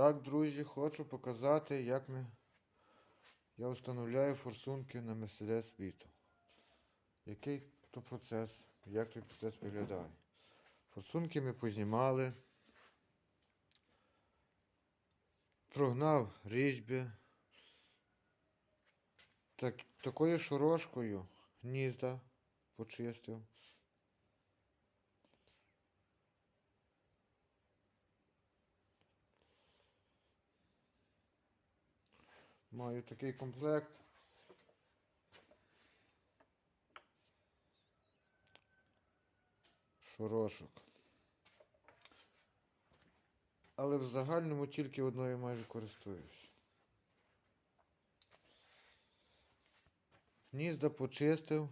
Так, друзі, хочу показати, як ми... я встановляю форсунки на Mercedes Vito. Який то процес, як той процес виглядає. Форсунки ми познімали. Прогнав різьби. Так, такою шорошкою гнізда почистив. Маю такий комплект. Шорошок. Але в загальному тільки одною майже користуюсь. Гнізда почистив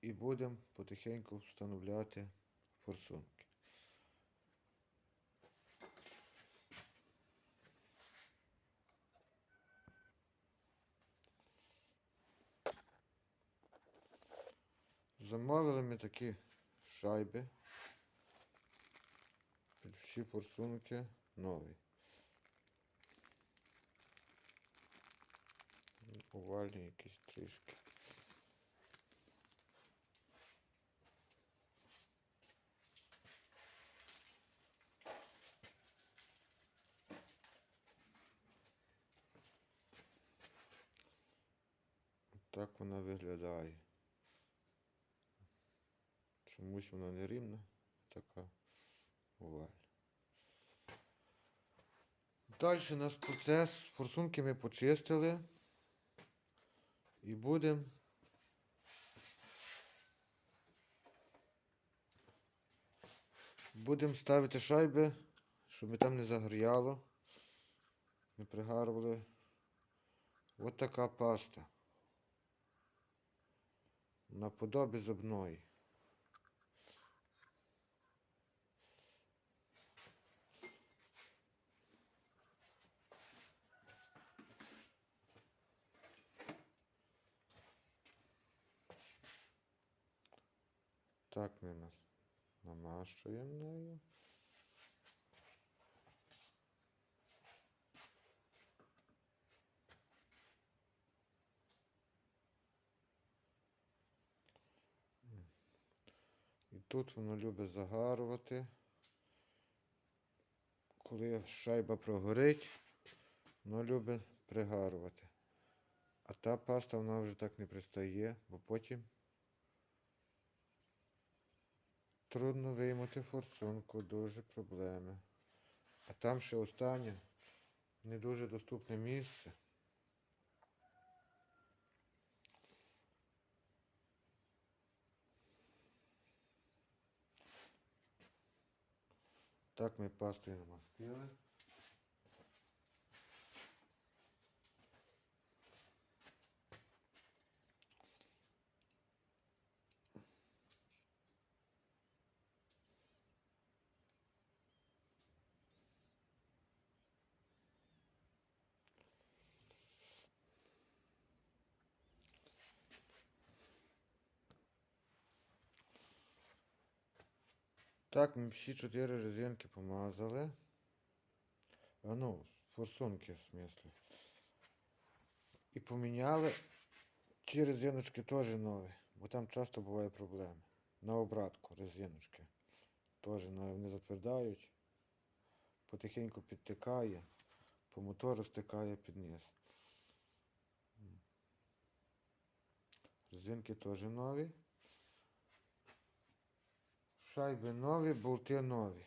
і будемо потихеньку встановляти форсунки. Замовили ми такі шайби. Під всі форсунки нові. Овальні якісь трішки. Так вона виглядає. Чомусь вона не рівна, така оваль. Далі у нас процес. Форсунки ми почистили. І будемо будемо ставити шайби, щоб там не загоряло, не пригарували. Ось така паста. Наподобі зубної. Так ми нас намащуємо нею. І тут воно любить загарувати. Коли шайба прогорить, воно любить пригарувати. А та паста вона вже так не пристає, бо потім Трудно виймати форсунку, дуже проблеми. А там ще останнє не дуже доступне місце. Так ми пастою намастили. Так, ми всі чотири резинки помазали. А ну, форсунки в смислі. І поміняли. Ці резиночки теж нові, бо там часто буває проблеми. На обратку резиночки. Теж вони затвердають. Потихеньку підтикає, по мотору стикає під низ. Резинки теж нові. Шайби нові, болти нові.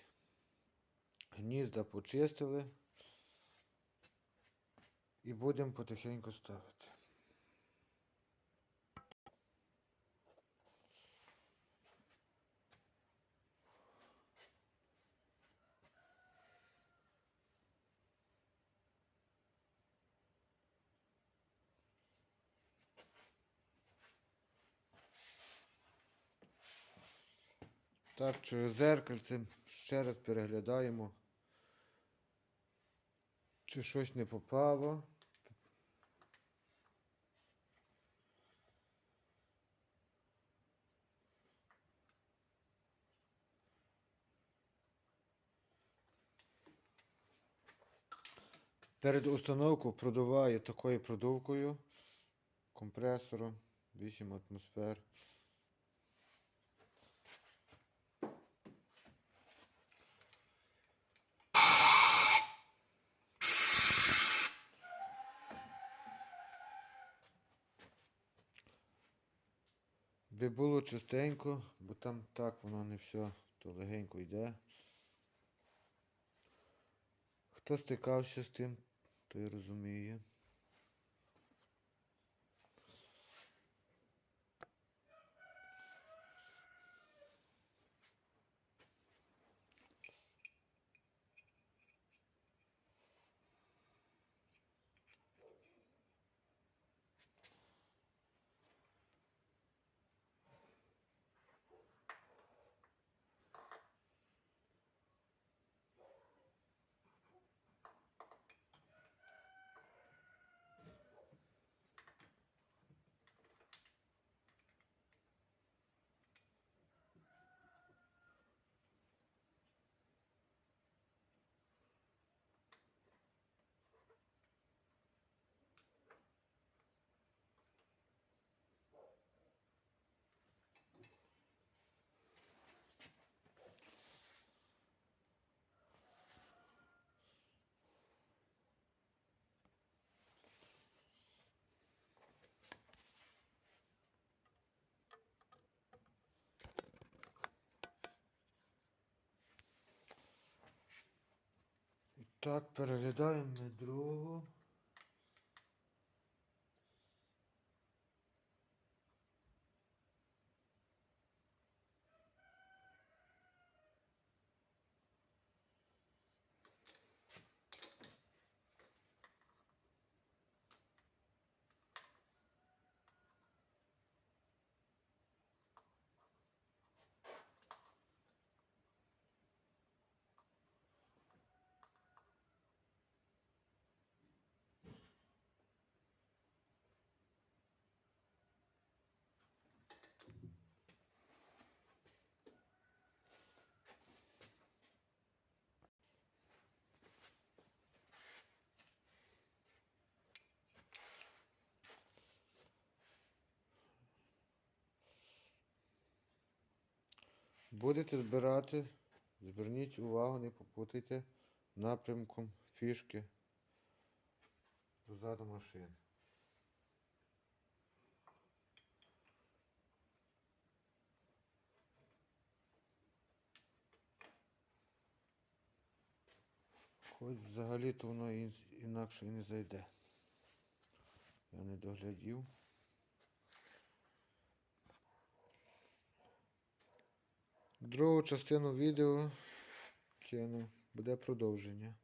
Гнізда почистили. І будемо потихеньку ставити. Так, через зеркальце ще раз переглядаємо, чи щось не попало. Перед установкою продуваю такою продувкою компресором 8 атмосфер. Би було чистенько, бо там так воно не все то легенько йде. Хто стикався з тим, той розуміє. І так, переглядаємо ми другу. Будете збирати, зверніть увагу, не попутайте напрямком фішки позаду машини. Хоч взагалі-то воно інакше і не зайде. Я не доглядів. Другу частину відео кину. Буде продовження.